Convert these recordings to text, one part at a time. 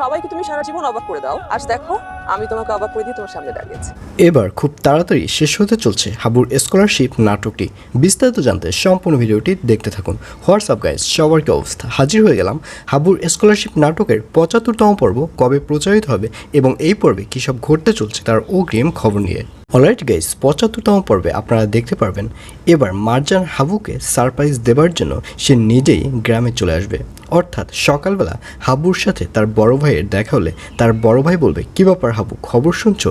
সবাইকে তুমি সারা জীবন অবাক করে দাও। আজ দেখো, আমি তোমাকে অবাক করে দিয়ে তোমার সামনে দাঁড়িয়েছি। এবার খুব তাড়াতাড়ি শেষ হতে চলছে হাবুর স্কলারশিপ নাটকটি। বিস্তারিত জানতে সম্পূর্ণ ভিডিওটি দেখতে থাকুন। হোয়াটসঅ্যাপ গাইজ সবার কি অবস্থা? হাজির হয়ে গেলাম হাবুর স্কলারশিপ নাটকের পঁচাত্তরতম পর্ব কবে প্রচারিত হবে এবং এই পর্বে কী সব ঘটতে চলছে তার অগ্রিম খবর নিয়ে। অলরাইট গাইজ পঁচাত্তরতম পর্বে আপনারা দেখতে পারবেন, এবার মার্জান হাবুকে সারপ্রাইজ দেবার জন্য সে নিজেই গ্রামে চলে আসবে। অর্থাৎ সকালবেলা হাবুর সাথে তার বড় ভাইয়ের দেখা হলে তার বড় ভাই বলবে, কী ব্যাপার হাবু, খবর শুনছো?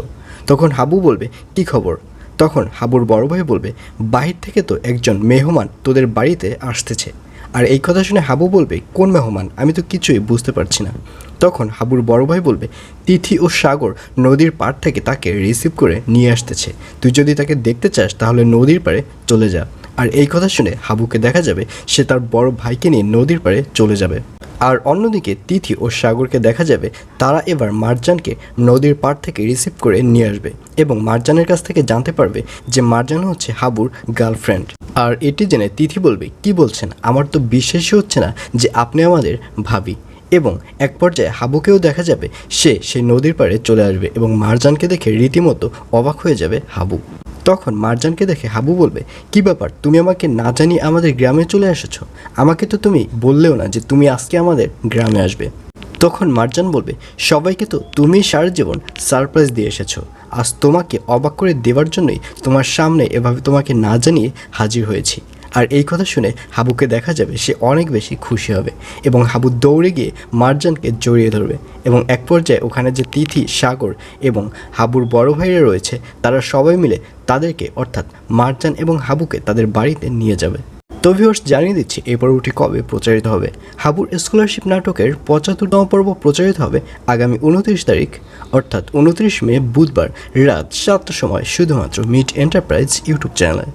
তখন হাবু বলবে, কি খবর? তখন হাবুর বড় ভাই বলবে, বাহির থেকে তো একজন মেহমান তোদের বাড়িতে আসতেছে। আর এই কথা শুনে হাবু বলবে, কোন মেহমান? আমি তো কিছুই বুঝতে পারছি না। তখন হাবুর বড় ভাই বলবে, তিথি ও সাগর নদীর পাড় থেকে তাকে রিসিভ করে নিয়ে আসতেছে। তুই যদি তাকে দেখতে চাস, তাহলে নদীর পারে চলে যা। আর এই কথা শুনে হাবুকে দেখা যাবে, সে তার বড় ভাইকে নিয়ে নদীর পারে চলে যাবে। আর অন্যদিকে তিথি ও সাগরকে দেখা যাবে, তারা এবার মার্জানকে নদীর পাড় থেকে রিসিভ করে নিয়ে আসবে এবং মার্জানের কাছ থেকে জানতে পারবে যে মার্জান হচ্ছে হাবুর গার্লফ্রেন্ড। আর এটি জেনে তিথি বলবে, কি বলছেন? আমার তো বিশ্বাসই হচ্ছে না যে আপনি আমাদের ভাবি। এবং এক পর্যায়ে হাবুকেও দেখা যাবে, সে সেই নদীর পাড়ে চলে আসবে এবং মারজানকে দেখে রীতিমতো অবাক হয়ে যাবে হাবু। তখন মারজানকে দেখে হাবু বলবে, কি ব্যাপার? তুমি আমাকে না জানিয়ে আমাদের গ্রামে চলে এসেছ? আমাকে তো তুমি বললেও না যে তুমি আজকে আমাদের গ্রামে আসবে। তখন মারজান বলবে, সবাইকে তো তুমি সারা জীবন সারপ্রাইজ দিয়ে এসেছ। আজ তোমাকে অবাক করে দেওয়ার জন্যই তোমার সামনে এভাবে তোমাকে না জানিয়ে হাজির হয়েছি। আর এই কথা শুনে হাবুকে দেখা যাবে সে অনেক বেশি খুশি হবে এবং হাবু দৌড়ে গিয়ে মার্জানকে জড়িয়ে ধরবে এবং এক পর্যায়ে ওখানে যে তিথি, সাগর এবং হাবুর বড় ভাইরা রয়েছে, তারা সবাই মিলে তাদেরকে অর্থাৎ মার্জান এবং হাবুকে তাদের বাড়িতে নিয়ে যাবে। তো ভিউয়ার্স জানিয়ে দিচ্ছি এই পর্বটি কবে প্রচারিত হবে। হাবুর স্কলারশিপ নাটকের পঁচাত্তরতম পর্ব প্রচারিত হবে আগামী উনত্রিশ তারিখ, অর্থাৎ উনত্রিশ মে বুধবার রাত সাতটার সময়, শুধুমাত্র মিট এন্টারপ্রাইজ ইউটিউব চ্যানেলে।